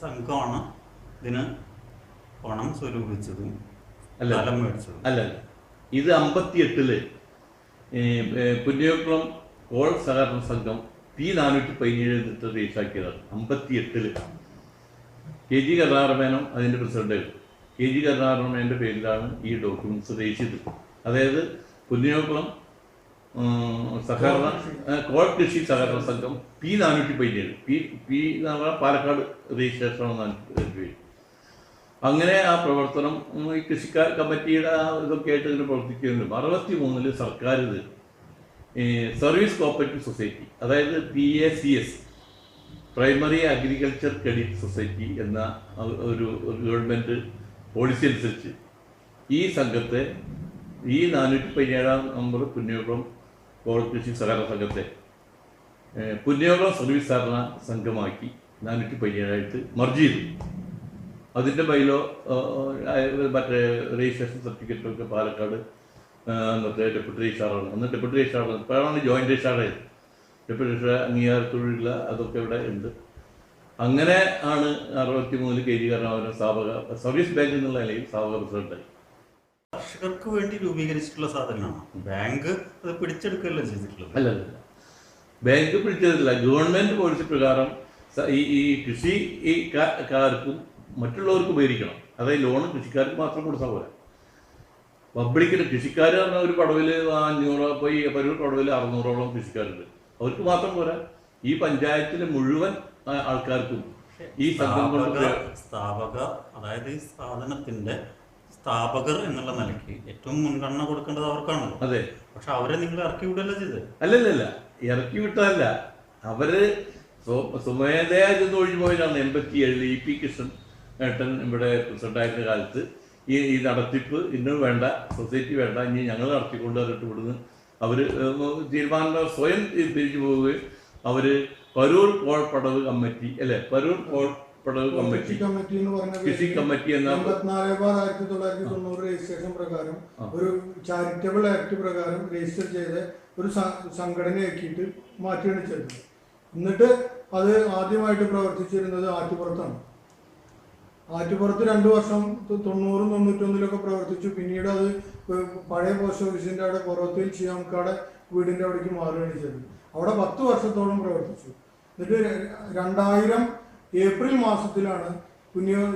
സംഘമാണ് ഇതിന് പണം സ്വരൂപിച്ചതും അല്ല. സ്ഥലം മേടിച്ചതും. അല്ല അല്ല. ഇത് അമ്പത്തിയെട്ടിൽ പുന്നയോക്കുളം കോൾ സഹകരണ സംഘം പി നാനൂറ്റി പതിനേഴ് രജിസ്റ്റാക്കിയതാണ് രജിസ്ട്രാക്കിയതാണ് അമ്പത്തിയെട്ടിൽ. കെ ജി കരുണാകരമേനോ അതിന്റെ പ്രസിഡന്റ്. കെ ജി കരുണാകരമേന്റെ പേരിലാണ് ഈ ഡോക്യുമെന്റ്സ് രജിസ്റ്റർ ചെയ്തത്. അതായത് പുന്നയോക്കുളം സഹകരണ കൃഷി സഹകരണ സംഘം പി നാനൂറ്റി പതിനേഴ് പി പി എന്ന് പറഞ്ഞാൽ പാലക്കാട് രജിസ്ട്രേഷൻ പേര് അങ്ങനെ ആ പ്രവർത്തനം ഈ കൃഷിക്കാർ കമ്മിറ്റിയുടെ ആ ഇതൊക്കെ ആയിട്ട് ഇങ്ങനെ പ്രവർത്തിക്കുന്നുണ്ട്. അറുപത്തി മൂന്നിൽ സർക്കാർ ഇത് സർവീസ് കോപ്പറേറ്റീവ് സൊസൈറ്റി അതായത് P A C S primary agriculture credit society എന്ന ഒരു ഗവൺമെന്റ് പോളിസി അനുസരിച്ച് ഈ സംഘത്തെ ഈ നാനൂറ്റി പതിനേഴാം നമ്പർ പുന്നയോളം കൃഷി സഹകരണ സംഘത്തെ പുന്നയോളം സർവീസ് സഹകരണ സംഘമാക്കി നാനൂറ്റി പതിനേഴായിട്ട് മർജ് ചെയ്തു. അതിന്റെ ബൈലോ മറ്റേ രജിസ്ട്രേഷൻ സർട്ടിഫിക്കറ്റൊക്കെ പാലക്കാട് അന്നത്തെ ഡെപ്യൂട്ടി രജിസ്ട്രാറാണ് അന്ന് ഡെപ്യൂട്ടി രജിസ്ട്രാറാണ് ഇപ്പോഴാണ് ജോയിന്റ് രജിസ്ട്രാറായത് ഡെപ്യൂട്ടി രജിസ്ട്രാർ അംഗീകാരത്തോടുള്ള അതൊക്കെ ഇവിടെ ഉണ്ട്. അങ്ങനെ ആണ് അറുപത്തി മൂന്നിൽ കെ ജി സ്ഥാപക സർവീസ് ബാങ്ക് എന്നുള്ള നിലയിൽ സ്ഥാപക പ്രസിഡന്റായി. കർഷകർക്ക് വേണ്ടി രൂപീകരിച്ചിട്ടുള്ള സാധനമാണ് ബാങ്ക് അത് പിടിച്ചെടുക്കുകയല്ല ചെയ്തിട്ടുള്ളത്? അല്ല ബാങ്ക് പിടിച്ചെടുത്തില്ല ഗവൺമെന്റ് പോളിസി പ്രകാരം ഈ ഈ കൃഷി ഈ കാർക്കും മറ്റുള്ളവർക്ക് ഉപകരിക്കണം. അതായത് ലോൺ കൃഷിക്കാർക്ക് മാത്രം കൊടുത്താൽ പോരാ. പബ്ലിക്കിന് കൃഷിക്കാർ പറഞ്ഞാൽ ഒരു പടവിൽ അഞ്ഞൂറ് ഇപ്പോൾ ഈ ഒരു പടവിൽ അറുന്നൂറോളം കൃഷിക്കാരുണ്ട്. അവർക്ക് മാത്രം പോരാ. ഈ പഞ്ചായത്തിലെ മുഴുവൻ ആൾക്കാർക്കും ഈ സംഘം കൊണ്ട് സ്ഥാപക സ്ഥാപക അതായത് ഈ സാധനത്തിന്റെ സ്ഥാപകർ എന്നുള്ള നിലയ്ക്ക് ഏറ്റവും മുൻഗണന കൊടുക്കേണ്ടത് അവർക്കാണല്ലോ. അതെ. പക്ഷെ അവരെ നിങ്ങൾ ഇറക്കി വിടല്ലോ ചെയ്ത്? അല്ലല്ല ഇറക്കി വിട്ടതല്ല. അവർ സ്വ- സ്വമേധയാ ചെന്ന് ഒഴിഞ്ഞു പോയതാണ് എൺപത്തി ഏഴിൽ ഇ പി കൃഷ്ണൻ ഏട്ടൻ ഇവിടെ പ്രസിഡന്റായിരുന്ന കാലത്ത്. ഈ ഈ നടത്തിപ്പ് ഇന്ന് വേണ്ട സൊസൈറ്റി വേണ്ട ഇനി ഞങ്ങൾ നടത്തിക്കൊണ്ട് പറഞ്ഞിട്ട് ഇവിടുന്ന് അവർ തീരുമാനങ്ങൾ തീരുമാനം സ്വയം തിരിച്ചു പോവുകയും അവർ പരൂർ കോൾപ്പടവ് കമ്മിറ്റി അല്ലെ? പരൂർ കോൾപ്പടവ് കമ്മിറ്റി കമ്മിറ്റി എന്ന് പറഞ്ഞ കൃഷി കമ്മിറ്റി എന്ന എൺപത്തിനാല് ബാർ ആയിരത്തി തൊള്ളായിരത്തി തൊണ്ണൂറ് രജിസ്ട്രേഷൻ പ്രകാരം ഒരു ചാരിറ്റബിൾ ആക്ട് പ്രകാരം രജിസ്റ്റർ ചെയ്ത് ഒരു സംഘടനയാക്കിയിട്ട് മാറ്റുകയാണ് ചെയ്തത്. എന്നിട്ട് അത് ആദ്യമായിട്ട് പ്രവർത്തിച്ചിരുന്നത് ആറ്റുപുറത്താണ്. ആറ്റുപുറത്ത് രണ്ടു വർഷം തൊണ്ണൂറും തൊണ്ണൂറ്റൊന്നിലൊക്കെ പ്രവർത്തിച്ചു. പിന്നീട് അത് പഴയ പോസ്റ്റ് ഓഫീസിന്റെ അവിടെ പുറത്തിൽ ചിയാംക്കാട് വീടിന്റെ അവിടേക്ക് മാറുകയാണ് ചെയ്തത്. അവിടെ പത്ത് വർഷത്തോളം പ്രവർത്തിച്ചു. എന്നിട്ട് രണ്ടായിരം ഏപ്രിൽ മാസത്തിലാണ്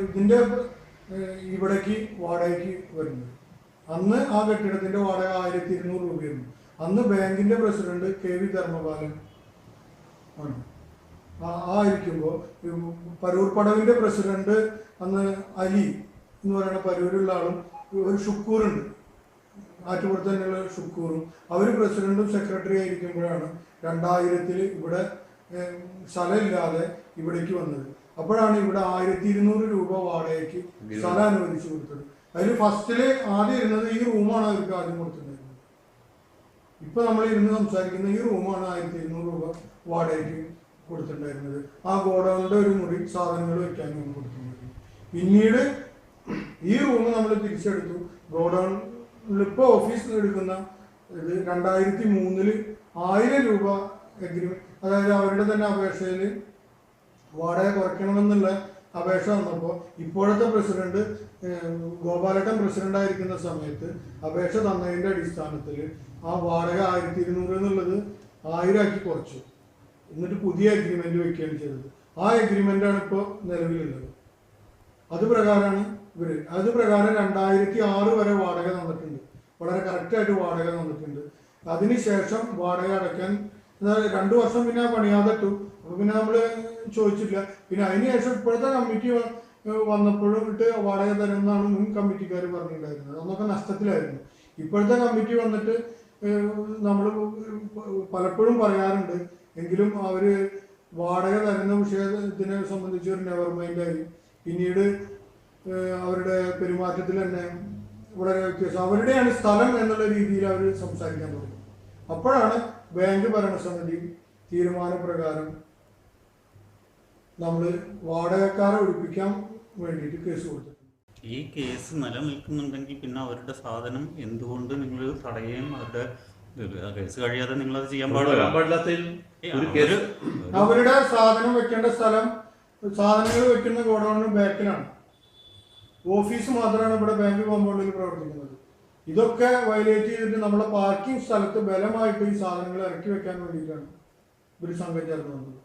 ഇതിന്റെ ഏഹ്, ഇവിടേക്ക് വാടകയ്ക്ക് വരുന്നത്. അന്ന് ആ കെട്ടിടത്തിന്റെ വാടക ആയിരത്തി ഇരുന്നൂറ് രൂപയായിരുന്നു. അന്ന് ബാങ്കിന്റെ പ്രസിഡന്റ് കെ വി ധർമ്മപാലൻ ആണ്. ആ- ഇരിക്കുമ്പോൾ പരൂർ പടവിന്റെ പ്രസിഡന്റ് അന്ന് അലി എന്ന് പറയുന്ന പരൂരുള്ള ആളും ഒരു ഷുക്കൂറുണ്ട്. ആറ്റുപുറത്ത് തന്നെയുള്ള ഷുക്കൂറും. അവർ പ്രസിഡന്റും സെക്രട്ടറി ആയിരിക്കുമ്പോഴാണ് രണ്ടായിരത്തിൽ ഇവിടെ സ്ഥലമില്ലാതെ ഇവിടേക്ക് വന്നത്. അപ്പോഴാണ് ഇവിടെ ആയിരത്തി ഇരുന്നൂറ് രൂപ വാടകയ്ക്ക് സ്ഥലം അനുവദിച്ചു കൊടുത്തത്. അതിൽ ഫസ്റ്റിൽ ആദ്യം ഇരുന്നത് ഈ റൂമാണ് അവർക്ക് ആദ്യം കൊടുത്തിട്ടുണ്ടായിരുന്നത്. ഇപ്പൊ നമ്മൾ ഇരുന്ന് സംസാരിക്കുന്ന ഈ റൂമാണ് ആയിരത്തി ഇരുന്നൂറ് രൂപ വാടകയ്ക്ക് കൊടുത്തിട്ടുണ്ടായിരുന്നത്. ആ ഗോഡൗണിന്റെ ഒരു മുറി സാധനങ്ങൾ വെക്കാനും കൊടുത്തിട്ടുണ്ടായിരുന്നു പിന്നീട് ഈ റൂം നമ്മൾ തിരിച്ചെടുത്തു. ഗോഡൗണിൽ ഇപ്പോൾ ഓഫീസിൽ എടുക്കുന്ന ഇത് രണ്ടായിരത്തി മൂന്നിൽ ആയിരം രൂപ എഗ്രിമെന്റ് അതായത് അവരുടെ തന്നെ അപേക്ഷയിൽ വാടക കുറയ്ക്കണമെന്നുള്ള അപേക്ഷ വന്നപ്പോൾ ഇപ്പോഴത്തെ പ്രസിഡന്റ് ഗോപാലട്ടൻ പ്രസിഡന്റ് ആയിരിക്കുന്ന സമയത്ത് അപേക്ഷ തന്നതിന്റെ അടിസ്ഥാനത്തിൽ ആ വാടക ആയിരത്തി ഇരുന്നൂറ് എന്നുള്ളത് ആയിരം ആക്കി കുറച്ചു. എന്നിട്ട് പുതിയ അഗ്രിമെന്റ് വെക്കുകയാണ് ചെയ്തത്. ആ അഗ്രിമെന്റ് ആണ് ഇപ്പോൾ നിലവിലുള്ളത്. അത് പ്രകാരമാണ് ഇവർ അത് പ്രകാരം രണ്ടായിരത്തി ആറ് വരെ വാടക തന്നിട്ടുണ്ട്. വളരെ കറക്റ്റായിട്ട് വാടക തന്നിട്ടുണ്ട്. അതിനുശേഷം വാടക അടയ്ക്കാൻ അതായത് രണ്ടു വർഷം പിന്നെ പണിയാതെട്ടു. അപ്പൊ പിന്നെ നമ്മൾ ചോദിച്ചില്ല പിന്നെ അതിനുശേഷം ഇപ്പോഴത്തെ കമ്മിറ്റി വന്നപ്പോഴും ഇട്ട് വാടക തരുമെന്നാണ് മുൻ കമ്മിറ്റിക്കാർ പറഞ്ഞിട്ടുണ്ടായിരുന്നത്. അന്നൊക്കെ നഷ്ടത്തിലായിരുന്നു. ഇപ്പോഴത്തെ കമ്മിറ്റി വന്നിട്ട് നമ്മൾ പലപ്പോഴും പറയാറുണ്ട്. എങ്കിലും അവർ വാടക തരുന്ന വിഷയത്തിനെ സംബന്ധിച്ച് ഒരു നെവർ മൈൻഡായി പിന്നീട് അവരുടെ പെരുമാറ്റത്തിൽ തന്നെ വളരെ വ്യത്യാസം. അവരുടെയാണ് സ്ഥലം എന്നുള്ള രീതിയിൽ അവർ സംസാരിക്കാൻ തുടങ്ങി. അപ്പോഴാണ് ബാങ്ക് ഭരണസമിതി തീരുമാനപ്രകാരം നമ്മൾ വാടകക്കാരെ ഒഴിപ്പിക്കാൻ വേണ്ടിയിട്ട് കേസ് കൊടുത്തിട്ടുണ്ട്. ഈ കേസ് നിലനിൽക്കുന്നുണ്ടെങ്കിൽ പിന്നെ അവരുടെ സാധനം എന്തുകൊണ്ട് നിങ്ങൾ തടയുകയും അവരുടെ കേസ് കഴിയാതെ നിങ്ങൾ അത് ചെയ്യാൻ പാടില്ല? അവരുടെ സാധനം വെക്കേണ്ട സ്ഥലം സാധനങ്ങൾ വെക്കുന്ന ഗോഡൌണിന് ബാക്കിലാണ്. ഓഫീസ് മാത്രമാണ് ഇവിടെ ബാങ്ക് കോമ്പൗണ്ടിൽ പ്രവർത്തിക്കുന്നത്. ഇതൊക്കെ വയലേറ്റ് ചെയ്തിട്ട് നമ്മളെ പാർക്കിംഗ് സ്ഥലത്ത് ബലമായിട്ട് ഈ സാധനങ്ങൾ ഇറക്കി വെക്കാൻ വേണ്ടിയിട്ടാണ് ഒരു സംഘം ചേർന്ന് വന്നത്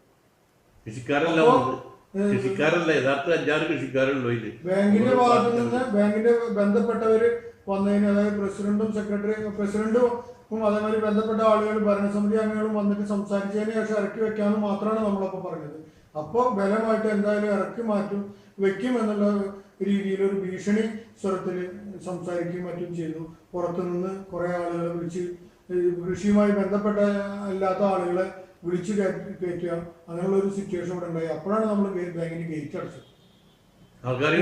കൃഷിക്കാരല്ല വന്നത്. കൃഷിക്കാരല്ല യഥാർത്ഥ അഞ്ചാറ് കൃഷിക്കാരുള്ളൂ ഇതിൽ ബാങ്കിന്റെ ഭാഗത്ത് നിന്ന് ബാങ്കിന്റെ ബന്ധപ്പെട്ടവര് വന്നതിന് അതായത് പ്രസിഡന്റും സെക്രട്ടറിയും പ്രസിഡന്റും അതേമാതിരി ബന്ധപ്പെട്ട ആളുകൾ ഭരണസമിതി അംഗങ്ങളും വന്നിട്ട് സംസാരിച്ചതിന് ശേഷം ഇറക്കി വെക്കാമെന്ന് മാത്രമാണ് നമ്മളപ്പോൾ പറഞ്ഞത്. അപ്പോൾ ബലമായിട്ട് എന്തായാലും ഇറക്കി മാറ്റും വെക്കും എന്നുള്ള രീതിയിൽ ഒരു ഭീഷണി സ്വരത്തിൽ സംസാരിക്കുകയും മറ്റും ചെയ്തു പുറത്തുനിന്ന് കുറേ ആളുകളെ വിളിച്ച് കൃഷിയുമായി ബന്ധപ്പെട്ട അല്ലാത്ത ആളുകളെ വിളിച്ചു കയറ്റി കയറ്റുക അങ്ങനെയുള്ള ഒരു സിറ്റുവേഷൻ ഇവിടെ ഉണ്ടായി. അപ്പോഴാണ് നമ്മൾ ബാങ്കിന് ഗേറ്റ് അടച്ചത്.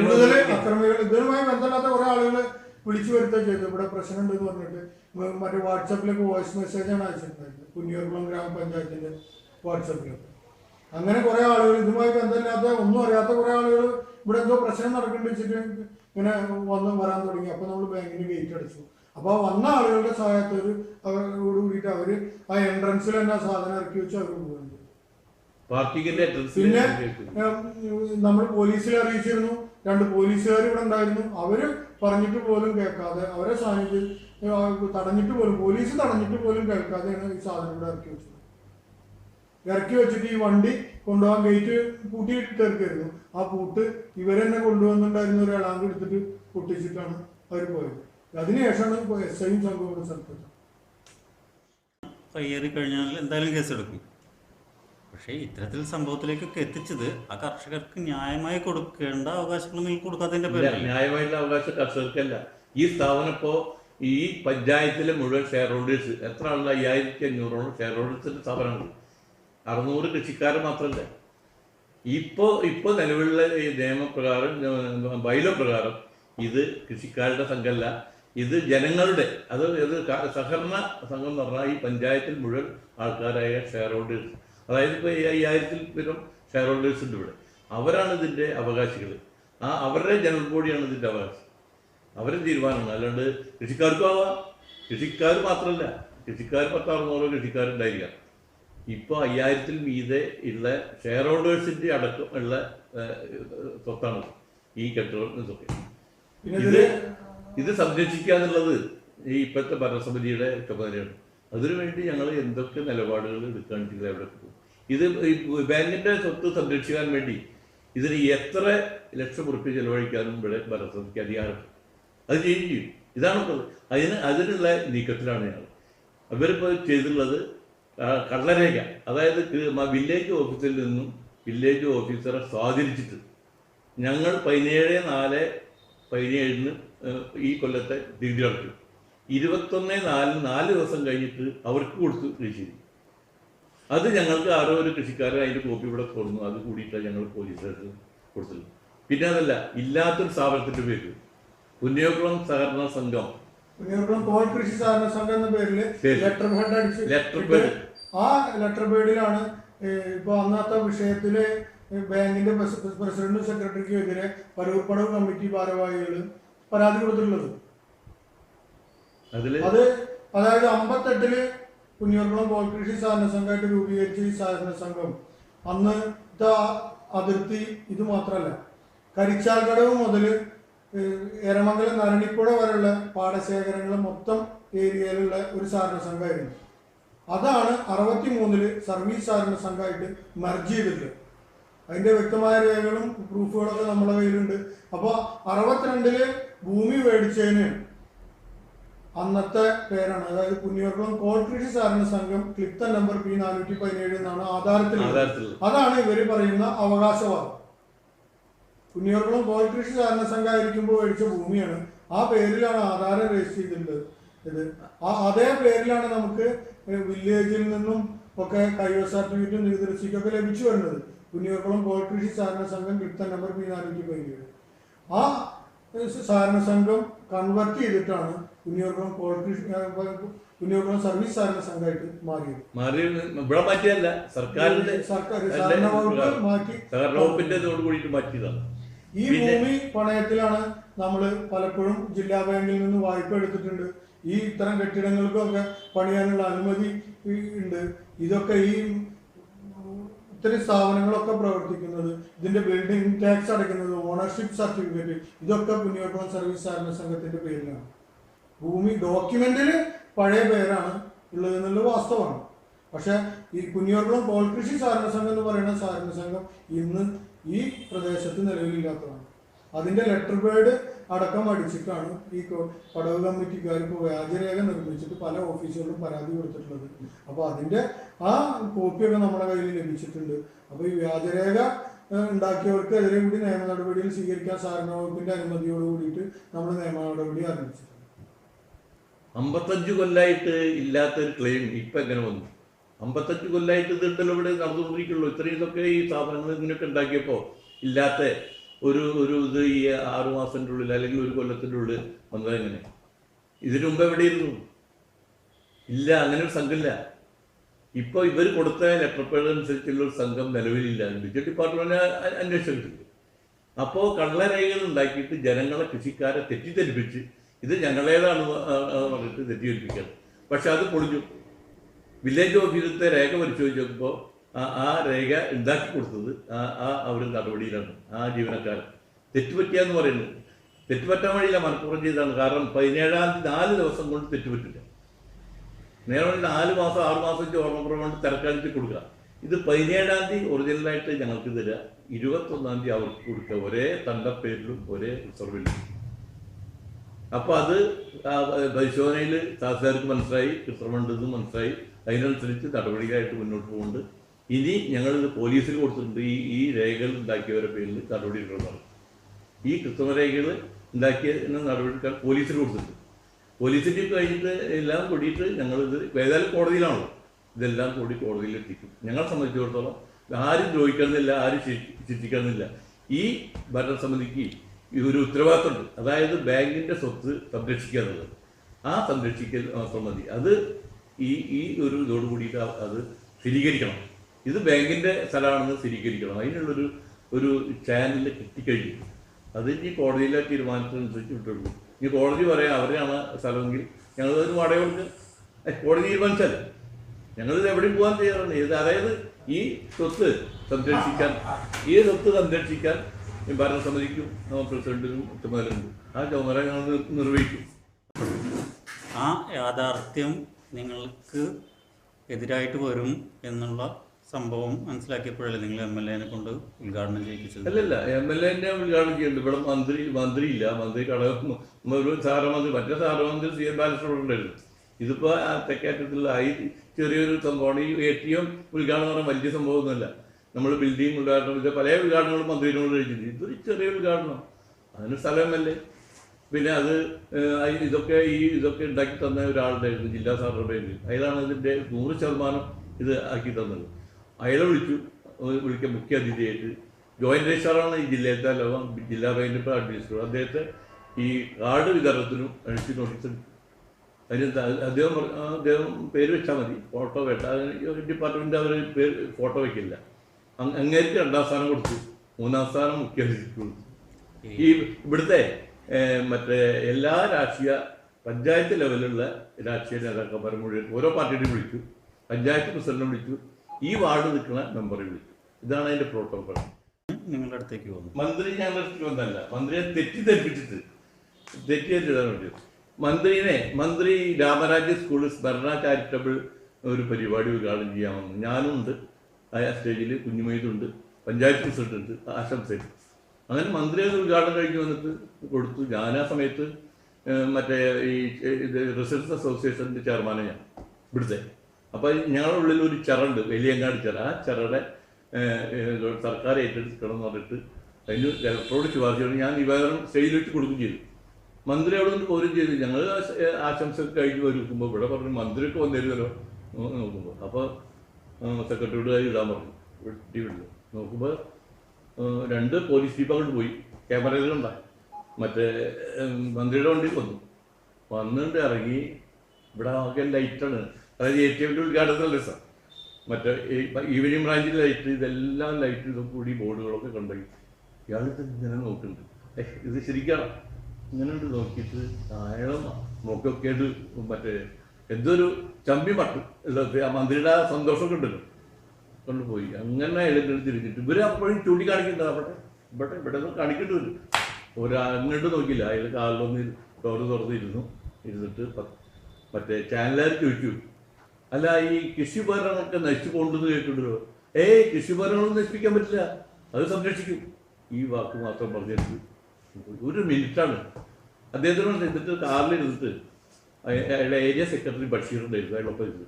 കൂടുതൽ അക്രമികൾ ഇതുമായി ബന്ധമില്ലാത്ത കുറെ ആളുകൾ വിളിച്ചു വരുത്തുക ചെയ്തു ഇവിടെ പ്രസിഡന്റ് എന്ന് പറഞ്ഞിട്ട് മറ്റേ വാട്സാപ്പിലേക്ക് വോയിസ് മെസ്സേജാണ് അയച്ചിട്ടുണ്ടായിരുന്നത്. കുഞ്ഞൂർകുളം ഗ്രാമപഞ്ചായത്തിന്റെ വാട്സാപ്പിലേക്ക്. അങ്ങനെ കുറെ ആളുകൾ ഇതുമായി ബന്ധമില്ലാത്ത ഒന്നും അറിയാത്ത കുറെ ആളുകൾ ഇവിടെ എന്തോ പ്രശ്നം നടക്കേണ്ടി വെച്ചിട്ട് ഇങ്ങനെ വന്ന് വരാൻ തുടങ്ങി. അപ്പൊ നമ്മൾ ബാങ്കിന് ഗേറ്റ് അടച്ചു. അപ്പൊ ആ വന്ന ആളുകളുടെ സഹായത്തോട് അവരോട് കൂടിയിട്ട് അവർ ആ എൻട്രൻസിൽ തന്നെ ആ സാധനം ഇറക്കി വെച്ച് അവർ പോകുന്നുണ്ട് പിന്നെ നമ്മൾ പോലീസിൽ അറിയിച്ചിരുന്നു. രണ്ട് പോലീസുകാർ ഇവിടെ ഉണ്ടായിരുന്നു. അവർ പറഞ്ഞിട്ട് പോലും കേൾക്കാതെ അവരെ സാന്നിധ്യം തടഞ്ഞിട്ട് പോലും പോലീസ് തടഞ്ഞിട്ട് പോലും കേൾക്കാതെയാണ് ഈ സാധനം ഇവിടെ ഇറക്കി വെച്ചത്. ഇറക്കി വെച്ചിട്ട് ഈ വണ്ടി കൊണ്ടുപോകാൻ ഗേറ്റ് പൂട്ടിയിട്ട് തീർക്കായിരുന്നു ആ പൂട്ട് ഇവരെന്നെ കൊണ്ടുവന്നിട്ടുണ്ടായിരുന്ന ഒരു ഇളാങ്ക് എടുത്തിട്ട് പൊട്ടിച്ചിട്ടാണ് അവർ പോയത്. അതിനുശേഷമാണ് എസ് ഐയും സംഘവും സ്ഥലത്ത് കയ്യേറി കഴിഞ്ഞാൽ എന്തായാലും കേസെടുക്കും പക്ഷേ ഇത്തരത്തിൽ സംഭവത്തിലേക്കൊക്കെ എത്തിച്ചത് ആ കർഷകർക്ക് ന്യായമായി കൊടുക്കേണ്ട അവകാശങ്ങൾ നിങ്ങൾക്ക് കൊടുക്കാത്തതിന്റെ പേര് പേരിൽ ന്യായമായിട്ടുള്ള അവകാശം കർഷകർക്കല്ല. ഈ സ്ഥാപനം ഇപ്പോ ഈ പഞ്ചായത്തിലെ മുഴുവൻ ഷെയർ ഹോൾഡേഴ്സ് എത്ര ആളുള്ള അയ്യായിരത്തി അഞ്ഞൂറോളം ഷെയർ ഹോൾഡേഴ്സിന്റെ സ്ഥാപനങ്ങൾ. അറുന്നൂറ് കൃഷിക്കാർ മാത്രമല്ല ഇപ്പോ ഇപ്പോ നിലവിലുള്ള ഈ നിയമപ്രകാരം ബൈലോ പ്രകാരം ഇത് കൃഷിക്കാരുടെ സംഘമല്ല ഇത് ജനങ്ങളുടെ അത് ഇത് സഹകരണ സംഘം എന്ന് പറഞ്ഞാൽ ഈ പഞ്ചായത്തിൽ മുഴുവൻ ആൾക്കാരായ ഷെയർ ഹോൾഡേഴ്സ് അതായത് ഇപ്പോൾ ഈ അയ്യായിരത്തിൽ പേരും ഷെയർ ഹോൾഡേഴ്സ് ഉണ്ട് ഇവിടെ. അവരാണ് ഇതിന്റെ അവകാശികൾ ആ അവരുടെ ജനറൽ ബോഡിയാണ് ഇതിന്റെ അവകാശം. അവരും തീരുമാനമാണ്. അല്ലാണ്ട് കൃഷിക്കാർക്കും ആവാം. കൃഷിക്കാർ മാത്രമല്ല കൃഷിക്കാർ പത്താറുന്നൂറോ കൃഷിക്കാരുണ്ടായിരിക്കാം. ഇപ്പോൾ അയ്യായിരത്തിൽ മീതെ ഉള്ള ഷെയർ ഹോൾഡേഴ്സിന്റെ അടക്കം ഉള്ള സ്വത്താണ് ഈ ഇതൊക്കെ പിന്നെ ഇത് ഇത് സംരക്ഷിക്കുക എന്നുള്ളത് ഈ ഇപ്പോഴത്തെ ഭരണസമിതിയുടെ ചുമതലയാണ്. അതിനുവേണ്ടി ഞങ്ങൾ എന്തൊക്കെ നിലപാടുകൾ എടുക്കുകയാണെങ്കിൽ അവിടെ പോകും. ഇത് ബാങ്കിന്റെ സ്വത്ത് സംരക്ഷിക്കാൻ വേണ്ടി ഇതിന് എത്ര ലക്ഷം റുപ്യ ചെലവഴിക്കാനും ഇവിടെ ഭരണസമിതിക്ക് അധികാരം അത് ചെയ്യും ചെയ്യും. ഇതാണ്. അതിന് അതിനുള്ള നീക്കത്തിലാണ് ഞങ്ങൾ അവരിപ്പോൾ ചെയ്തിട്ടുള്ളത് കള്ളരേഖ. അതായത് വില്ലേജ് ഓഫീസിൽ നിന്നും വില്ലേജ് ഓഫീസറെ സ്വാധീനിച്ചിട്ട് ഞങ്ങൾ പതിനേഴ് നാല് പതിനേഴിന് ഈ കൊല്ലത്തെ തിരുതി അടച്ചു ഇരുപത്തൊന്ന് നാല് നാല് ദിവസം കഴിഞ്ഞിട്ട് അവർക്ക് കൊടുത്തു കൃഷി അത് ഞങ്ങൾക്ക് ആരോ ഒരു കൃഷിക്കാരൻ അതിന്റെ കോപ്പി ഇവിടെ കൊടുന്നു അത് കൂടിയിട്ടാണ് ഞങ്ങൾ പോലീസുകാർക്ക് കൊടുത്തത്. പിന്നെ അതല്ല ഇല്ലാത്തൊരു സ്ഥാപനത്തിന്റെ പേര് പുന്നയോക്കുളം സഹകരണ സംഘം. Letter letter. ആ ലെറ്റർ പേഡിലാണ് ഇപ്പൊ അന്നത്തെ വിഷയത്തിൽ ബാങ്കിന്റെ പ്രസ- പ്രസിഡന്റും സെക്രട്ടറിക്കും എതിരെ പരൂർപ്പടവ് കമ്മിറ്റി ഭാരവാഹികൾ പരാതി കൊടുത്തിട്ടുള്ളത്. അത് അതായത് അമ്പത്തെട്ടിൽ കുഞ്ഞുകുളം പോൾ കൃഷി സഹകരണ സംഘമായിട്ട് രൂപീകരിച്ച ഈ സഹകരണ സംഘം അന്ന് അതിർത്തി ഇത് മാത്രമല്ല കരിച്ചാൽക്കടവ് മുതൽ എരമംഗലം നരണിപ്പുഴ വരെയുള്ള പാടശേഖരങ്ങൾ മൊത്തം ഏരിയയിലുള്ള ഒരു സഹകരണ സംഘമായിരുന്നു അതാണ് അറുപത്തി മൂന്നിൽ സർവീസ് ചാരണ സംഘമായിട്ട് മെർജ് ചെയ്തിട്ടുള്ളത്. അതിന്റെ വ്യക്തമായ രേഖകളും പ്രൂഫുകളൊക്കെ നമ്മളെ കയ്യിലുണ്ട്. അപ്പോൾ അറുപത്തിരണ്ടിൽ ഭൂമി മേടിച്ചതിന് അന്നത്തെ പേരാണ്. അതായത് പുന്നിയൂർക്കുളം കോൺക്രീറ്റ് കൃഷി സഹകരണ സംഘം ക്ലിപ്ത നമ്പർ പി നാനൂറ്റി പതിനേഴ് എന്നാണ് ആധാരത്തിൽ അതാണ് ഇവർ പറയുന്ന അവകാശവാദം. പുന്നിയൂർക്കുളം കോൺക്രീറ്റ് കൃഷി സംഘം ആയിരിക്കുമ്പോൾ മേടിച്ച ഭൂമിയാണ്. ആ പേരിലാണ് ആധാരം രജിസ്റ്റർ ചെയ്തിട്ടുള്ളത്. ഇത്. ആ അതേ പേരിലാണ് നമുക്ക് വില്ലേജിൽ നിന്നും ഒക്കെ കൈവ സർട്ടിഫിക്കറ്റും നികുതി രസീറ്റൊക്കെ ലഭിച്ചു വരുന്നത്. പുന്നിയൂർക്കുളം കോൾ കൃഷി സഹകരണ സംഘം കിട്ടൻ നമ്പർ പി നാനൂറ്റി പതിനേഴ് ആ സഹകരണ സംഘം കൺവെർട്ട് ചെയ്തിട്ടാണ് പുന്നിയൂർക്കുളം കോൾ കൃഷി പുന്നിയൂർക്കുളം സർവീസ് സഹകരണ സംഘമായിട്ട് മാറിയത്. മാറി ഇവിടെ മാറ്റിയല്ല സർക്കാരിന്റെ സർക്കാർ അല്ല, സഹകരണ വകുപ്പ് മാറ്റി സഹകരണ വകുപ്പിന്റെ ഇതോട് കൂടിയിട്ട് മാറ്റിയതാണ്. ഈ ഭൂമി പണയത്തിലാണ് നമ്മൾ പലപ്പോഴും ജില്ലാ ബാങ്കിൽ നിന്ന് വായ്പ എടുത്തിട്ടുണ്ട്. ഈ ഇത്തരം കെട്ടിടങ്ങൾക്കൊക്കെ പണിയാനുള്ള അനുമതി ഉണ്ട്. ഇതൊക്കെ ഈ ഇത്തരം സ്ഥാപനങ്ങളൊക്കെ പ്രവർത്തിക്കുന്നത് ഇതിന്റെ ബിൽഡിംഗ് ടാക്സ് അടയ്ക്കുന്നത് ഓണർഷിപ്പ് സർട്ടിഫിക്കറ്റ് ഇതൊക്കെ പുണ്യവട്ടം സർവീസ് സഹകരണ സംഘത്തിന്റെ പേരിലാണ്. ഭൂമി ഡോക്യുമെന്റിൽ പഴയ പേരാണ് ഉള്ളത് എന്നുള്ളത് വാസ്തവമാണ്. പക്ഷെ ഈ കുഞ്ഞിയോർക്കുളം കോൾ കൃഷി സഹകരണ സംഘം എന്ന് പറയുന്ന സഹകരണ സംഘം ഇന്ന് ഈ പ്രദേശത്ത് നിലവിലില്ലാത്തതാണ്. അതിന്റെ ലെറ്റർ പേഡ് അടക്കം അടിച്ചിട്ടാണ് ഈ പടവ് കമ്മിറ്റിക്കാർ ഇപ്പോൾ വ്യാജരേഖ നിർമ്മിച്ചിട്ട് പല ഓഫീസുകളിലും പരാതി കൊടുത്തിട്ടുള്ളത്. അപ്പോൾ അതിന്റെ ആ കോപ്പിയൊക്കെ നമ്മുടെ കയ്യിൽ ലഭിച്ചിട്ടുണ്ട്. അപ്പോൾ ഈ വ്യാജരേഖ ഉണ്ടാക്കിയവർക്ക് ഉണ്ടാക്കിയവർക്കെതിരെ കൂടി നിയമ നടപടികൾ സ്വീകരിക്കാൻ സാധാരണ വകുപ്പിന്റെ അനുമതിയോട് കൂടിയിട്ട് നമ്മൾ നിയമ നടപടി ആരംഭിച്ചിട്ടുണ്ട്. അമ്പത്തഞ്ച് കൊല്ലായിട്ട് ഇല്ലാത്തൊരു ക്ലെയിം ഇപ്പം എങ്ങനെ വന്നു? അമ്പത്തഞ്ച് കൊല്ലായിട്ട് ഇതുണ്ടല്ലോ ഇവിടെ നടന്നുകൊണ്ടിരിക്കുള്ളൂ? ഇത്രയും ഇതൊക്കെ ഈ സ്ഥാപനങ്ങൾ ഇങ്ങനെയൊക്കെ ഉണ്ടാക്കിയപ്പോൾ ഇല്ലാത്ത ഒരു ഒരു ഇത് ഈ ആറുമാസത്തിന്റെ ഉള്ളിൽ അല്ലെങ്കിൽ ഒരു കൊല്ലത്തിന്റെ ഉള്ളിൽ വന്നത് എങ്ങനെ? ഇതിനു മുമ്പ് എവിടെയിരുന്നു? ഇല്ല അങ്ങനെ ഒരു സംഘമില്ല. ഇപ്പോൾ ഇവർ കൊടുത്ത ലെറ്റർ അനുസരിച്ചുള്ള ഒരു സംഘം നിലവിലില്ല. ബിജറ്റ് ഡിപ്പാർട്ട്മെന്റ് അന്വേഷിച്ചിട്ടുണ്ട്. അപ്പോൾ കള്ളരേഖകൾ ഉണ്ടാക്കിയിട്ട് ജനങ്ങളെ കൃഷിക്കാരെ തെറ്റിദ്ധരിപ്പിച്ച് ഇത് ഞങ്ങളേതാണ് പറഞ്ഞിട്ട് തെറ്റിദ്ധരിപ്പിക്കുന്നത് പക്ഷെ അത് പൊളിഞ്ഞു. വില്ലേജ് ഓഫീസിലത്തെ രേഖ പരിശോധിച്ച് നോക്കുമ്പോൾ ആ രേഖ ഉണ്ടാക്കി കൊടുത്തത്. ആ ആ ഒരു നടപടിയിലാണ്. ആ ജീവനക്കാരൻ. തെറ്റുപറ്റിയെന്ന് പറയുന്നത് തെറ്റുപറ്റാൻ വഴിയില്ല മലപ്പുറം ചെയ്താണ് കാരണം പതിനേഴാം തീയതി നാല് ദിവസം കൊണ്ട് തെറ്റുപറ്റില്ല. നേരെ നാല് മാസം ആറ് മാസം ഓർമ്മപ്പുറം കൊണ്ട് തിരക്കാലിച്ച് കൊടുക്കുക. ഇത് പതിനേഴാം തീയതി ഒറിജിനലായിട്ട് ഞങ്ങൾക്ക് തരിക. ഇരുപത്തൊന്നാം തീയതി അവർക്ക് കൊടുക്കുക. ഒരേ തണ്ടപ്പേരിലും ഒരേ റിസർവിലും അപ്പോൾ അത് പരിശോധനയിൽ തഹസിൽദാർക്ക് മനസ്സിലായി കൃത്രിമുണ്ടെന്ന് മനസ്സിലായി. അതിനനുസരിച്ച് നടപടികളായിട്ട് മുന്നോട്ട് പോകുന്നുണ്ട്. ഇനി ഞങ്ങളിത് പോലീസിൽ കൊടുത്തിട്ടുണ്ട് ഈ ഈ രേഖകൾ ഉണ്ടാക്കിയവരുടെ പേരിൽ നടപടി എടുക്കണമെന്നാണ് ഈ കൃത്രിമ രേഖകൾ ഉണ്ടാക്കിയ നടപടിയെടുക്കാൻ പോലീസിൽ കൊടുത്തിട്ടുണ്ട്. പോലീസിന്റെ കഴിഞ്ഞിട്ട് എല്ലാം കൂടിയിട്ട് ഞങ്ങളിത് ഏതായാലും കോടതിയിലാണല്ലോ. ഇതെല്ലാം കൂടി കോടതിയിൽ എത്തിക്കും. ഞങ്ങളെ സംബന്ധിച്ചിടത്തോളം ആരും ദ്രോഹിക്കണമെന്നില്ല ആരും ചിന്തിക്കണമെന്നില്ല. ഈ ഭരണസമിതിക്ക് ഒരു ഉത്തരവാദിത്തമുണ്ട്. അതായത് ബാങ്കിന്റെ സ്വത്ത് സംരക്ഷിക്കുക എന്നുള്ളത്. ആ സംരക്ഷിക്കൽ മാത്രം മതി. അത് ഈ ഈ ഒരു ഇതോട് കൂടിയിട്ട് അത് സ്ഥിരീകരിക്കണം. ഇത് ബാങ്കിന്റെ സ്ഥലമാണെന്ന് സ്ഥിരീകരിക്കണം. അതിനുള്ളൊരു ഒരു ചാനൽ കിട്ടിക്കഴിഞ്ഞു. അത് ഇനി കോടതിയിലെ തീരുമാനത്തിനനുസരിച്ച് വിട്ടുള്ളൂ ഇനി കോടതി പറയാം അവരെയാണ് സ്ഥലമെങ്കിൽ ഞങ്ങൾ അതിന് വാടക കൊടുക്കുക ഏ, കോടതി തീരുമാനിച്ചാൽ. ഞങ്ങളിത് എവിടെയും പോകാൻ തയ്യാറാണ് ഇത് അതായത് ഈ സ്വത്ത് സംരക്ഷിക്കാൻ ഈ സ്വത്ത് സംരക്ഷിക്കാൻ ഭരണസമിതിക്കും പ്രസിഡന്റിനും ചുമതലയുണ്ട് ആ ചുമതല ഞങ്ങൾ നിർവഹിക്കും. ആ യാഥാർത്ഥ്യം നിങ്ങൾക്ക് എതിരായിട്ട് വരും എന്നുള്ള സംഭവം മനസ്സിലാക്കിയപ്പോഴല്ലേ നിങ്ങൾ എം എൽ എനെ കൊണ്ട് ഉദ്ഘാടനം ചെയ്യിപ്പിച്ചത്? അല്ലല്ല എം എൽ എന്നെ ഉദ്ഘാടനം ചെയ്യുന്നുണ്ട് ഇവിടെ മന്ത്രി മന്ത്രിയില്ല മന്ത്രി ഘടകം ഒരു സാരമന്ത്രി മറ്റേ സാരമന്ത്രി സി എം ബാലകൃഷ്ണൻ ഉണ്ടായിരുന്നു. ഇതിപ്പോ ആ തെക്കേറ്റത്തിലുള്ള ആയി ചെറിയൊരു സംഭവമാണ് ഈ എ ടി എം ഉദ്ഘാടനം പറഞ്ഞാൽ വലിയ സംഭവമൊന്നുമല്ല നമ്മൾ ബിൽഡിംഗ് ഉദ്ഘാടനം ഇത് പല ഉദ്ഘാടനങ്ങളും മന്ത്രിയോട് കഴിച്ചിട്ടുണ്ട് ഇതൊരു ചെറിയ ഉദ്ഘാടനം. അതിന് സ്ഥലമല്ലേ പിന്നെ അത് ഇതൊക്കെ ഈ ഇതൊക്കെ ഉണ്ടാക്കി തന്ന ഒരാളുണ്ടായിരുന്നു ജില്ലാ സാറിന്റെ പേരിൽ അയാളാണ് ഇതിന്റെ നൂറ് ശതമാനം ഇത് ആക്കി തന്നത്. അയാളെ വിളിച്ചു. വിളിക്കാൻ മുഖ്യ അതിഥിയായിട്ട്. ജോയിൻ രജിസ്ട്രാറാണ് ഈ ജില്ലയിലത്തെ ലോകം ജില്ലാ ഇപ്പോൾ അഡ്മിനിസ്ട്രേറ്റർ. അദ്ദേഹത്തെ ഈ കാർഡ് വിതരണത്തിനും അഴിച്ച് നോട്ടീസ് അതിന് അദ്ദേഹം അദ്ദേഹം പേര് വെച്ചാൽ മതി. ഫോട്ടോ വേണ്ട. അതിന് ഡിപ്പാർട്ട്മെന്റ് അവർ പേര് ഫോട്ടോ വെക്കില്ല. അങ് അങ്ങേക്ക് രണ്ടാം സ്ഥാനം കൊടുത്തു. മൂന്നാം സ്ഥാനം മുഖ്യ അതിഥിക്ക് കൊടുത്തു. ഈ ഇവിടുത്തെ മറ്റേ എല്ലാ രാഷ്ട്രീയ പഞ്ചായത്ത് ലെവലിലുള്ള രാഷ്ട്രീയ നേതാക്കന്മാരെ മുഴുവൻ ഓരോ പാർട്ടിയുടെയും വിളിച്ചു. പഞ്ചായത്ത് പ്രസിഡന്റിനെ വിളിച്ചു. ഈ വാർഡ് നിൽക്കുന്ന മെമ്പറെ വിളിച്ചു ഇതാണ് അതിന്റെ പ്രോട്ടോകോൾ നിങ്ങളുടെ അടുത്തേക്ക് വന്നു മന്ത്രി ഞങ്ങളുടെ അടുത്തേക്ക് വന്നല്ല മന്ത്രിയെ തെറ്റിദ്ധരിപ്പിച്ചിട്ട്. തെറ്റിദ്ധരിച്ചിടാൻ വേണ്ടി മന്ത്രിനെ മന്ത്രി രാമരാജ്യ സ്കൂളിൽ സ്മരണ ചാരിറ്റബിൾ ഒരു പരിപാടി ഉദ്ഘാടനം ചെയ്യാമെന്ന് ഞാനുണ്ട് ആ സ്റ്റേജിൽ കുഞ്ഞുമൈതുണ്ട് പഞ്ചായത്ത് പ്രസിഡന്റ് ഉണ്ട്. ആശംസയുണ്ട് അങ്ങനെ മന്ത്രി അത് ഉദ്ഘാടനം കഴിഞ്ഞ് വന്നിട്ട് കൊടുത്തു. ഞാൻ ആ സമയത്ത് മറ്റേ ഈ ഇത് റെസിഡൻസ് അസോസിയേഷന്റെ ചെയർമാനെ ഞാൻ ഇവിടുത്തെ. അപ്പോൾ ഞങ്ങളുടെ ഉള്ളിൽ ഒരു ചെറുണ്ട് വലിയങ്ങാട് ചിറ. ആ ചിറയുടെ സർക്കാർ ഏറ്റെടുക്കണം എന്ന് പറഞ്ഞിട്ട് അതിന് കലക്ടറോട് ശുപാർശ ഞാൻ നിവേദനം സ്റ്റേജിൽ വെച്ച് കൊടുക്കുകയും ചെയ്തു. മന്ത്രി അവിടെ നിന്ന് പോരും ചെയ്തു. ഞങ്ങൾ ആശംസ കഴിഞ്ഞ് വരുമ്പോൾ ഇവിടെ പറഞ്ഞു മന്ത്രിയൊക്കെ വന്നിരുന്നല്ലോ. നോക്കുമ്പോൾ അപ്പോൾ സെക്രട്ടറിയോട് ഇടാൻ പറഞ്ഞു. വെട്ടി വിടില്ല നോക്കുമ്പോൾ രണ്ട് പോലീസ് ജീപ്പ് അങ്ങോട്ട് പോയി. ക്യാമറയിലുണ്ട മറ്റേ മന്ത്രിയുടെ വണ്ടി വന്നു. വന്നിട്ട് ഇറങ്ങി. ഇവിടെ ആകെ ലൈറ്റാണ് അതായത് എ ടി എമ്മിന്റെ ഉദ്ഘാടനത്തിലല്ലേ സാർ? മറ്റേ ഈവനിങ് ബ്രാഞ്ചിൽ ലൈറ്റ് ഇതെല്ലാം ലൈറ്റ് ഇതൊക്കെ കൂടി ബോർഡുകളൊക്കെ കണ്ടെങ്കിൽ ഇയാളിത് ഇങ്ങനെ നോക്കുന്നുണ്ട്. ഇത് ശരിക്കാണ്? ഇങ്ങനെ നോക്കിയിട്ട് ധാരാളം നോക്കൊക്കെ ആയിട്ട് മറ്റേ എന്തൊരു ചമ്പി മട്ടു ആ മന്ത്രിയുടെ ആ സന്തോഷമൊക്കെ ഉണ്ടല്ലോ. കൊണ്ടുപോയി അങ്ങനെ എഴുതി തിരിഞ്ഞിട്ട് ഇവർ അപ്പോഴും ചൂണ്ടിക്കാണിക്കണ്ട അവിടെ. ഇവിടെ ഇവിടെ നിന്ന് കാണിക്കേണ്ടി ഒരു അങ്ങോട്ട് നോക്കിയില്ല. അയാൾ കാലിലൊന്ന് ഡോറ് തുറന്നിരുന്നു. ഇരുന്നിട്ട് മറ്റേ ചാനലുകാർ ചോദിച്ചു. അല്ല ഈ കൃഷിഭരണമൊക്കെ നശിച്ചു പോകണ്ടെന്ന് കേട്ടിട്ടുണ്ടല്ലോ ഏയ് കൃഷിഭരണങ്ങളൊന്നും നശിപ്പിക്കാൻ പറ്റില്ല. അത് സംരക്ഷിക്കും. ഈ വാക്ക് മാത്രം പറഞ്ഞിട്ട് ഒരു മിനിറ്റാണ്. അദ്ദേഹത്തിനോട് എന്നിട്ട് കാറിലിരുന്നിട്ട് അയ- അയാളുടെ ഏരിയ സെക്രട്ടറി ബഷീർ ഉണ്ടായിരുന്നു. അയാളൊപ്പം ഇരുന്നു.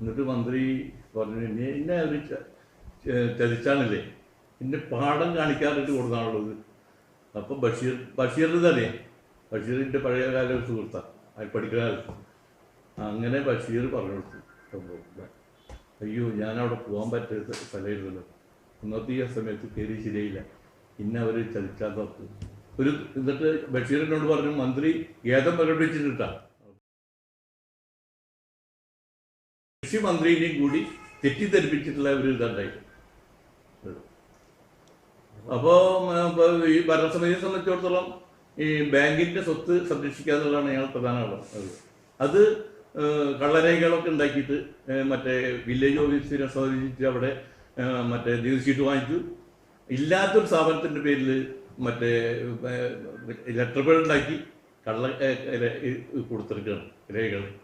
എന്നിട്ട് മന്ത്രി പറഞ്ഞു എന്നെ എന്നെ അവർ ചതിച്ചാണല്ലേ? എന്നെ പാഠം കാണിക്കാനായിട്ട് കൊടുത്താണുള്ളത് അപ്പം ബഷീർ ബഷീറിന് തന്നെ ബഷീറിന്റെ പഴയകാല സുഹൃത്താണ് പഠിക്കുന്ന കാലത്ത്. അങ്ങനെ ബഷീർ പറഞ്ഞു കൊടുത്തു അയ്യോ ഞാനവിടെ പോകാൻ പറ്റാത്ത സ്ഥലമായിരുന്നല്ലോ. ഇന്നത്തെ ഈ സമയത്ത് കയറി ശരിയായില്ല. ഇന്നെ അവർ ചതിച്ചാൻ നോക്കു. ഒരു എന്നിട്ട് ബഷീറിനോട് പറഞ്ഞു മന്ത്രി ഖേദം പ്രകടിപ്പിച്ചിട്ടാ കൃഷി മന്ത്രിനെയും കൂടി തെറ്റിദ്ധരിപ്പിച്ചിട്ടുള്ള ഒരു ഇതുണ്ടായി. അപ്പോ ഈ ഭരണസമിതിയെ സംബന്ധിച്ചിടത്തോളം ഈ ബാങ്കിന്റെ സ്വത്ത് സംരക്ഷിക്കുക എന്നുള്ളതാണ് ഞങ്ങൾ പ്രധാന അത് കള്ളരേഖകളൊക്കെ ഉണ്ടാക്കിയിട്ട് മറ്റേ വില്ലേജ് ഓഫീസിനെ സ്വാധീനിച്ച് അവിടെ മറ്റേ നികുതി ചീട്ട് വാങ്ങിച്ചു. ഇല്ലാത്തൊരു സ്ഥാപനത്തിന്റെ പേരിൽ മറ്റേ ലെറ്റർ പേഡ് ഉണ്ടാക്കി കള്ള കൊടുത്തിരിക്കുകയാണ് രേഖകൾ.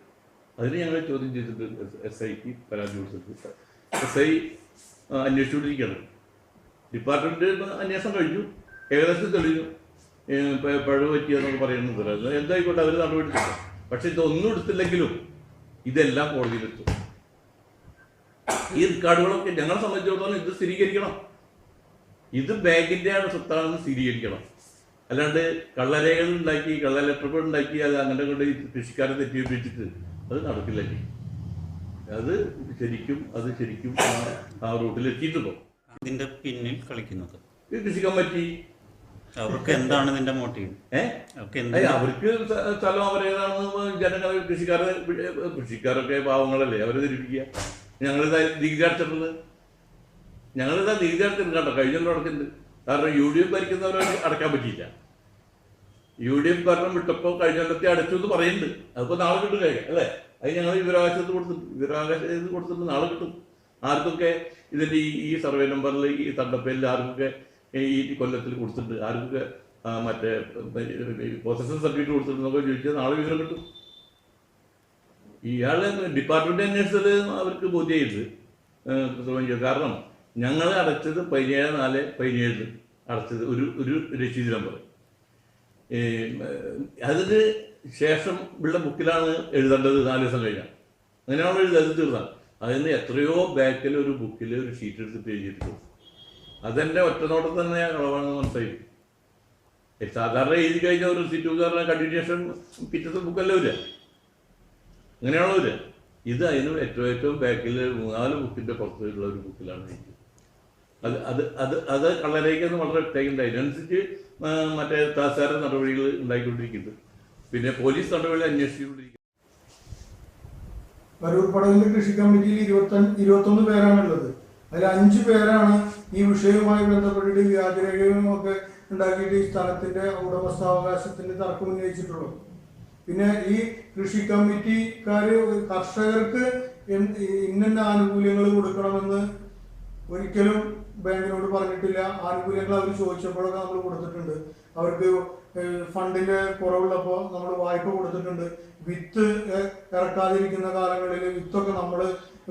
അതിന് ഞങ്ങൾ ചോദ്യം ചെയ്തിട്ട് എസ് ഐക്ക് പരാതി കൊടുത്തിട്ട് എസ് ഐ അന്വേഷിച്ചുകൊണ്ടിരിക്കുകയാണ്. ഡിപ്പാർട്ട്മെന്റ് അന്വേഷണം കഴിഞ്ഞു. ഏകദേശം തെളിഞ്ഞു. ഏഹ് പ- പറ്റിയെന്നൊക്കെ പറയുന്നത് എന്തായിക്കോട്ടെ അവർ നടപടി പക്ഷെ ഇതൊന്നും എടുത്തില്ലെങ്കിലും ഇതെല്ലാം കോടതിയിലെത്തും ഈ റെക്കോർഡുകളൊക്കെ ഞങ്ങളെ സംബന്ധിച്ചിടത്തോളം ഇത് സ്ഥിരീകരിക്കണം. ഇത് ബാങ്കിന്റെ സ്വത്താണെന്ന് സ്ഥിരീകരിക്കണം. അല്ലാണ്ട് കള്ളരേഖകൾ ഉണ്ടാക്കി കള്ള ലെറ്ററുകൾ ഉണ്ടാക്കി അത് അങ്ങനെ കൊണ്ട് കൃഷിക്കാരെ തെറ്റിദ്ധരിപ്പിച്ചിട്ട് അത് നടക്കില്ല. അത് ശരിക്കും അത് ശരിക്കും ആ- റൂട്ടിൽ എത്തിയിട്ടുണ്ടോ ഇതിന്റെ പിന്നിൽ കളിക്കുന്നത്. കൃഷി കമ്മിറ്റി അവർക്ക് എന്താണ് ഇതിന്റെ മോട്ടീവ് അവർക്ക് സ്ഥലം അവരേതാണെന്ന് ജനങ്ങൾ കൃഷിക്കാർ കൃഷിക്കാരൊക്കെ പാവങ്ങളല്ലേ അവരെ ധരിപ്പിക്കുക. ഞങ്ങളിതാ നികുതി അടച്ചിട്ടുണ്ട് ഞങ്ങളിതാ നികുതി അടച്ചിട്ടുണ്ട് കേട്ടോ കഴിഞ്ഞ അടച്ചിട്ടുണ്ട്. കാരണം യു ഡി എഫ് ഭരിക്കുന്നവരെ അടക്കാൻ പറ്റിയില്ല. യു ഡി എഫ് ഭരണം വിട്ടപ്പോൾ കഴിഞ്ഞ കൊല്ലത്തെ അടച്ചു എന്ന് പറയുന്നുണ്ട്. അതിപ്പോൾ നാളെ കിട്ടും കഴിയും അല്ലേ? അത് ഞങ്ങൾ വിവരാവകാശത്ത് കൊടുത്തിട്ടുണ്ട്. വിവരാവകാശത്ത് കൊടുത്തിട്ട് നാളെ കിട്ടും. ആർക്കൊക്കെ ഇതിന്റെ ഈ ഈ സർവേ നമ്പറിൽ ഈ തണ്ടപ്പേരിൽ ആർക്കൊക്കെ ഈ കൊല്ലത്തിൽ കൊടുത്തിട്ടുണ്ട്. ആർക്കൊക്കെ മറ്റേ പൊസഷൻ സർട്ടിഫിക്കറ്റ് കൊടുത്തിട്ടുണ്ടെന്നൊക്കെ ചോദിച്ചാൽ നാളെ വിവരം കിട്ടും. ഇയാളെ ഡിപ്പാർട്ട്മെന്റ് അന്വേഷിച്ചത് അവർക്ക് ചെയ്തു. കാരണം ഞങ്ങൾ അടച്ചത് പതിനേഴ് നാല് പതിനേഴ് അടച്ചത് ഒരു ഒരു രസീത് നമ്പർ അതിന് ശേഷം ഉള്ള ബുക്കിലാണ് എഴുതേണ്ടത് നാല് ദിവസം കഴിഞ്ഞാൽ അങ്ങനെയാണോ എഴുതി തീർന്നാൽ അതിന് എത്രയോ ബാക്കിൽ ഒരു ബുക്കിൽ ഒരു ഷീറ്റ് എടുത്തിട്ട് എഴുതിയിട്ടുള്ളൂ അതെന്റെ ഒറ്റനോട്ടം തന്നെ കളവാണെന്ന് മനസ്സിലായി. സാധാരണ എഴുതി കഴിഞ്ഞ ഒരു സീറ്റുകാരനെ കണ്ടിന്യൂഷൻ പിറ്റത്തെ ബുക്കല്ല ഇല്ല അങ്ങനെയാണോ ഇല്ല ഇത് അതിന് ഏറ്റവും ഏറ്റവും ബാക്കിൽ മൂന്നാൽ ബുക്കിന്റെ പുറത്തുള്ള ഒരു ബുക്കിലാണ് എനിക്ക് അത് അത് അത് അത് കള്ളരേഖന്ന് വളരെ വ്യക്തമായിട്ടുണ്ട് അതിനനുസരിച്ച് മറ്റേ താസാര നടപടികൾ ഉണ്ടായിക്കൊണ്ടിരിക്കുന്നു പിന്നെ പോലീസ് നടപടികൾ അന്വേഷിച്ചുകൊണ്ടിരിക്കുന്നു വരൂർ പടവിന്റെ കൃഷി കമ്മിറ്റിയിൽ ഇരുപത്തി ഇരുപത്തൊന്ന് പേരാണുള്ളത്. അതിൽ അഞ്ച് പേരാണ് ഈ വിഷയവുമായി ബന്ധപ്പെട്ടിട്ട് വ്യാജരേഖയും ഒക്കെ ഉണ്ടാക്കിയിട്ട് ഈ സ്ഥലത്തിന്റെ ഉടമസ്ഥാവകാശത്തിന്റെ തർക്കം ഉന്നയിച്ചിട്ടുള്ളത് പിന്നെ ഈ കൃഷി കമ്മിറ്റിക്കാർ കർഷകർക്ക് ഇന്ന ആനുകൂല്യങ്ങൾ കൊടുക്കണമെന്ന് ഒരിക്കലും ബാങ്കിനോട് പറഞ്ഞിട്ടില്ല. ആനുകൂല്യങ്ങൾ അവർ ചോദിച്ചപ്പോഴൊക്കെ നമ്മൾ കൊടുത്തിട്ടുണ്ട്. അവർക്ക് ഫണ്ടിന്റെ കുറവുള്ളപ്പോൾ നമ്മൾ വായ്പ കൊടുത്തിട്ടുണ്ട്. വിത്ത് ഇറക്കാതിരിക്കുന്ന കാലങ്ങളിൽ വിത്തൊക്കെ നമ്മൾ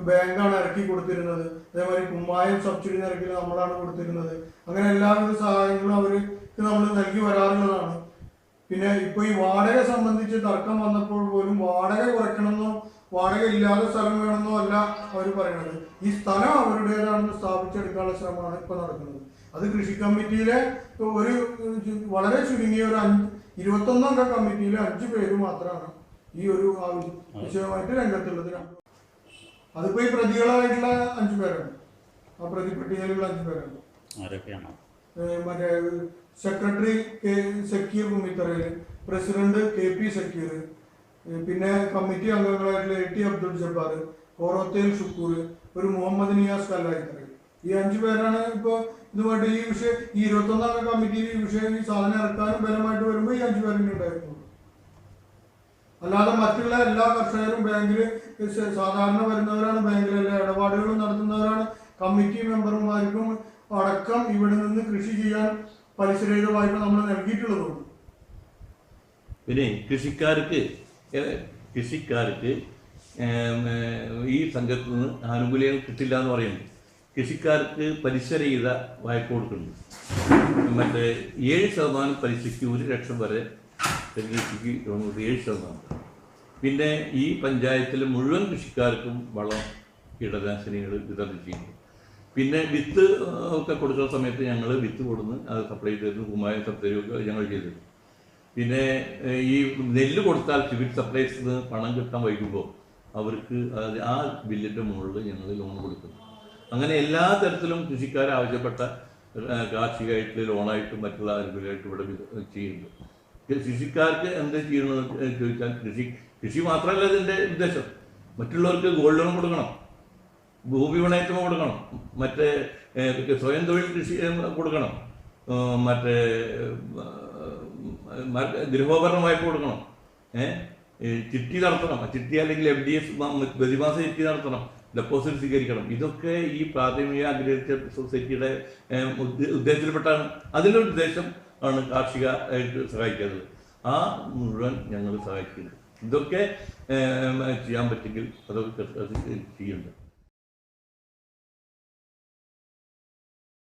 ബാങ്കാണ് ഇറക്കി കൊടുത്തിരുന്നത്. അതേമാതിരി കുമ്മായം സബ്സിഡി നിരക്കിൽ നമ്മളാണ് കൊടുത്തിരുന്നത്. അങ്ങനെ എല്ലാവിധ സഹായങ്ങളും അവർക്ക് നമ്മൾ നൽകി വരാറുള്ളതാണ്. പിന്നെ ഇപ്പൊ ഈ വാടക സംബന്ധിച്ച് തർക്കം വന്നപ്പോൾ പോലും വാടക കുറയ്ക്കണമെന്നോ വാടക ഇല്ലാതെ സ്ഥലം വേണമെന്നോ അല്ല അവർ പറയുന്നത് ഈ സ്ഥലം അവരുടേതാണെന്ന് സ്ഥാപിച്ചെടുക്കാനുള്ള ശ്രമമാണ് ഇപ്പോൾ നടക്കുന്നത്. അത് കൃഷി കമ്മിറ്റിയിലെ ഒരു വളരെ ചുരുങ്ങിയ ഒരു അഞ്ച് ഇരുപത്തൊന്നംഗ കമ്മിറ്റിയിലെ അഞ്ച് പേര് മാത്രമാണ് ഈ ഒരു വിഷയമായിട്ട് രംഗത്തുള്ളത്. അതിപ്പോ ഈ പ്രതികളായിട്ടുള്ള അഞ്ചു പേരുണ്ട്. ആ പ്രതി പട്ടികയിലുള്ള അഞ്ചു പേരുണ്ട്. ആരൊക്കെയാണ്? മറ്റേ സെക്രട്ടറി കെ സക്കീർ മുമ്മിത്തറയിൽ പ്രസിഡന്റ് കെ പി സക്കീർ പിന്നെ കമ്മിറ്റി അംഗങ്ങളായിട്ടുള്ള എ ടി അബ്ദുൾ ജബ്ബാർ കോറോത്തേൽ ഷുക്കൂർ ഒരു മുഹമ്മദ് നിയാസ് കല്ലായിത്തറയിൽ ഈ അഞ്ചു പേരാണ് ഇപ്പോൾ ഇതുമായിട്ട് ഈ വിഷയം ഈ ഇരുപത്തൊന്നാം കമ്മിറ്റിയിൽ ഈ വിഷയം ഈ സാധനം ഇറക്കാനും ബലമായിട്ട് വരുമ്പോൾ ഈ അഞ്ചു പേരെ ഉണ്ടായിരുന്നുള്ളൂ അല്ലാതെ മറ്റുള്ള എല്ലാ കർഷകരും ബാങ്കിൽ സാധാരണ വരുന്നവരാണ്. ബാങ്കിൽ എല്ലാ ഇടപാടുകളും നടത്തുന്നവരാണ്. കമ്മിറ്റി മെമ്പർമാർക്കും അടക്കം ഇവിടെ നിന്ന് കൃഷി ചെയ്യാൻ പലിശരഹിത വായ്പ നമ്മൾ നൽകിയിട്ടുള്ളതുകൊണ്ട് പിന്നെ കൃഷിക്കാർക്ക് കൃഷിക്കാർക്ക് ഈ സംഘത്തിൽ നിന്ന് ആനുകൂല്യങ്ങൾ കിട്ടില്ല എന്ന് പറയുന്നു. കൃഷിക്കാർക്ക് പലിശരഹിത വായ്പ കൊടുക്കുന്നുണ്ട് മറ്റേ ഏഴ് ശതമാനം പലിശയ്ക്ക് ഒരു ലക്ഷം വരെ കൃഷിക്ക് ഏഴ് ശതമാനം പിന്നെ ഈ പഞ്ചായത്തിലെ മുഴുവൻ കൃഷിക്കാർക്കും വളം കീടനാശിനികൾ വിതരണം ചെയ്യുന്നു. പിന്നെ വിത്ത് ഒക്കെ കൊടുക്കുന്ന സമയത്ത് ഞങ്ങൾ വിത്ത് കൊടുന്ന് അത് സപ്ലൈ ചെയ്തിരുന്നു. കുമായ സപ്ലൈ ഒക്കെ ഞങ്ങൾ ചെയ്തു പിന്നെ ഈ നെല്ല് കൊടുത്താൽ സിവിൽ സപ്ലൈസ് പണം കിട്ടാൻ വൈകുമ്പോൾ അവർക്ക് അതായത് ആ ബില്ലിന്റെ മുകളിൽ ഞങ്ങൾ ലോൺ കൊടുക്കുന്നു. അങ്ങനെ എല്ലാ തരത്തിലും കൃഷിക്കാർ ആവശ്യപ്പെട്ട കാർഷികമായിട്ട് ലോണായിട്ടും മറ്റുള്ള ആനുകൂല്യമായിട്ടും ഇവിടെ ചെയ്യുന്നുണ്ട് കൃഷിക്കാർക്ക് എന്ത് ചെയ്യണമെന്ന് ചോദിച്ചാൽ കൃഷി കൃഷി മാത്രമല്ല ഇതിന്റെ ഉദ്ദേശം മറ്റുള്ളവർക്ക് ഗോൾഡ് ലോൺ കൊടുക്കണം ഭൂമി വിണയത്തിന് കൊടുക്കണം മറ്റേ സ്വയം തൊഴിൽ കൃഷി കൊടുക്കണം മറ്റേ ഗൃഹോപകരണ വായ്പ കൊടുക്കണം ചിട്ടി നടത്തണം ചിട്ടി അല്ലെങ്കിൽ എഫ് ഡി എഫ് പ്രതിമാസ ചിട്ടി നടത്തണം ഡെപ്പോസിറ്റ് സ്വീകരിക്കണം ഇതൊക്കെ ഈ പ്രാഥമിക അഗ്രികൾച്ചർ സൊസൈറ്റിയുടെ ഉദ്ദേശത്തിൽപ്പെട്ടാണ് അതിന്റെ ഉദ്ദേശം ആണ് കാർഷിക ആയിട്ട് സഹായിക്കുന്നത്. ആ മുഴുവൻ ഞങ്ങൾ സഹായിക്കുന്നു ഇതൊക്കെ ചെയ്യാൻ പറ്റുമെങ്കിൽ അതൊക്കെ അത് ചെയ്യുന്നുണ്ട്